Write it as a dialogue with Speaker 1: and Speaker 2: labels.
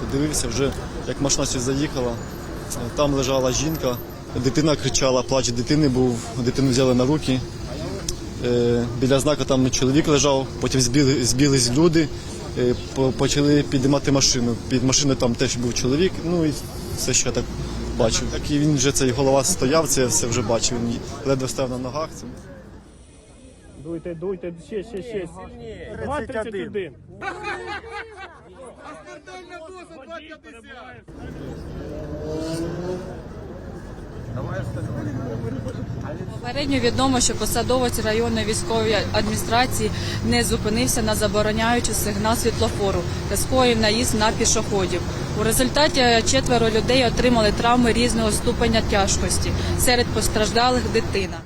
Speaker 1: Подивився, вже, як машина сюди заїхала. Там лежала жінка, дитина кричала, плач дитини був, дитину взяли на руки. Е, біля знака там чоловік лежав, потім збіг, люди, е, почали підіймати машину. Під машиною там теж був чоловік, ну і все що я так бачив. Так і він вже цей голова стояв, це я все вже бачив. Він ледве став на ногах.
Speaker 2: Дуйте, дуйте, ще, ще, ще. 2,31.
Speaker 3: Попередньо відомо, що посадовець районної військової адміністрації не зупинився на забороняючи сигнал світлофору та скоїв наїзд на пішоходів. У результаті четверо людей отримали травми різного ступеня тяжкості. Серед постраждалих дитина.